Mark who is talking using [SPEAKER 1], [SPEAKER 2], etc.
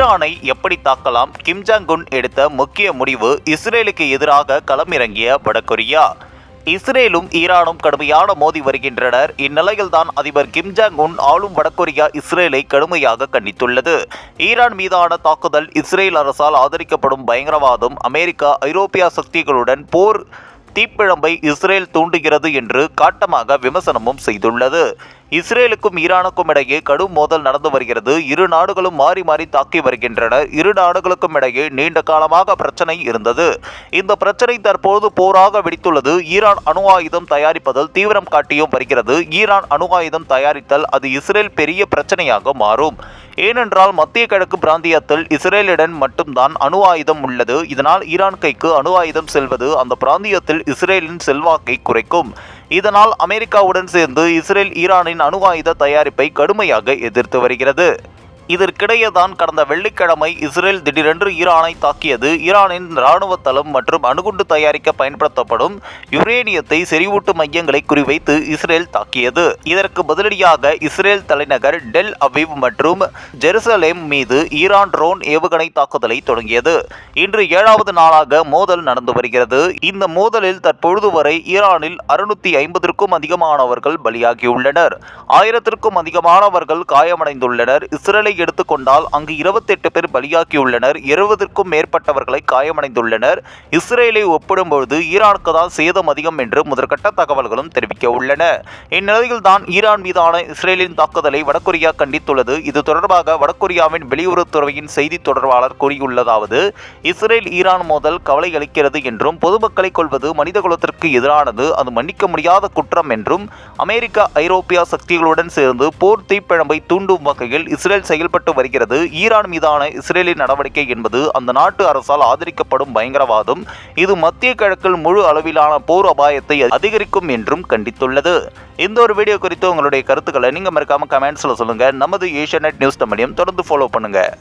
[SPEAKER 1] ஈரானை எப்படி தாக்கலாம்? Kim Jong குன் எடுத்த முக்கிய முடிவு இஸ்ரேலுக்கு எதிராக களமிறங்கிய வடகொரியா இஸ்ரேலும் ஈரானும் கடுமையான மோதி வருகின்றனர். இந்நிலையில்தான் அதிபர் கிம் ஜாங் உன் ஆளும் வடகொரியா இஸ்ரேலை கடுமையாக கண்டித்துள்ளது. ஈரான் மீதான தாக்குதல் இஸ்ரேல் அரசால் ஆதரிக்கப்படும் பயங்கரவாதம் அமெரிக்கா ஐரோப்பிய சக்திகளுடன் போர் தீப்பிழம்பை இஸ்ரேல் தூண்டுகிறது என்று காட்டமாக விமர்சனமும் செய்துள்ளது. இஸ்ரேலுக்கும் ஈரானுக்கும் இடையே கடும் மோதல் நடந்து வருகிறது. இரு நாடுகளும் மாறி மாறி தாக்கி வருகின்றன. இரு நாடுகளுக்கும் இடையே நீண்ட காலமாக பிரச்சனை இருந்தது. இந்த பிரச்சனை தற்போது போராக வெடித்துள்ளது. ஈரான் அணு ஆயுதம் தயாரிப்பதில் தீவிரம் காட்டியும் வருகிறது. ஈரான் அணு ஆயுதம் தயாரித்தல் அது இஸ்ரேல் பெரிய பிரச்சனையாக மாறும். ஏனென்றால் மத்திய கிழக்கு பிராந்தியத்தில் இஸ்ரேலுடன் மட்டும்தான் அணு ஆயுதம் உள்ளது. இதனால் ஈரான் கைக்கு அணு ஆயுதம் செல்வது அந்த பிராந்தியத்தில் இஸ்ரேலின் செல்வாக்கை குறைக்கும். இதனால் அமெரிக்காவுடன் சேர்ந்து இஸ்ரேல் ஈரானின் அணு ஆயுத தயாரிப்பை கடுமையாக எதிர்த்து வருகிறது. இதற்கிடையே தான் கடந்த வெள்ளிக்கிழமை இஸ்ரேல் திடீரென்று ஈரானை தாக்கியது. ஈரானின் இராணுவ தளம் மற்றும் அணுகுண்டு தயாரிக்க பயன்படுத்தப்படும் யுரேனியத்தை செறிவூட்டு மையங்களை குறிவைத்து இஸ்ரேல் தாக்கியது. இதற்கு பதிலடியாக இஸ்ரேல் தலைநகர் டெல் அவிவ் மற்றும் ஜெருசலேம் மீது ஈரான் ட்ரோன் ஏவுகணை தாக்குதலை தொடங்கியது. இன்று ஏழாவது நாளாக மோதல் நடந்து வருகிறது. இந்த மோதலில் தற்பொழுது வரை ஈரானில் அறுநூத்தி ஐம்பதற்கும் அதிகமானவர்கள் பலியாகியுள்ளனர். ஆயிரத்திற்கும் அதிகமானவர்கள் காயமடைந்துள்ளனர். இஸ்ரேலை எடுத்துக்கொண்டால் அங்கு இருபத்தெட்டு பேர் பலியாகியுள்ளனர். இருபதற்கும் மேற்பட்டவர்களை காயமடைந்துள்ளனர். இஸ்ரேலை ஒப்பிடும்பொழுது ஈரானுக்கு தான் சேதம் அதிகம் என்று முதற்கட்ட தகவல்களும் தெரிவிக்க உள்ளன. இந்நிலையில் தான் ஈரான் மீதான இஸ்ரேலின் தாக்குதலை வடகொரியா கண்டித்துள்ளது. இது தொடர்பாக வடகொரியாவின் வெளியுறவுத்துறையின் செய்தி தொடர்பாளர் கூறியுள்ளதாவது இஸ்ரேல் ஈரான் மோதல் கவலை அளிக்கிறது என்றும் பொதுமக்களை கொள்வது மனிதகுலத்திற்கு எதிரானது அது மன்னிக்க முடியாத குற்றம் என்றும் அமெரிக்கா ஐரோப்பிய சக்திகளுடன் சேர்ந்து போர் தீப்பிழம்பை தூண்டும் வகையில் இஸ்ரேல் செயல்பட்டு வருகிறது. ஈரான் மீதான இஸ்ரேலின் நடவடிக்கை என்பது அந்த நாட்டு அரசால் ஆதரிக்கப்படும் பயங்கரவாதம். இது மத்திய கிழக்கில் முழு அளவிலான போர் அபாயத்தை அதிகரிக்கும் என்றும் கண்டித்துள்ளது. இந்த ஒரு வீடியோ குறித்து உங்களுடைய கருத்துக்களை நீங்கள் மறக்காமல் கமெண்ட்ஸில் சொல்லுங்கள் நமது ஏஷியா நியூஸ் தமிழையும் தொடர்ந்து ஃபாலோ பண்ணுங்கள்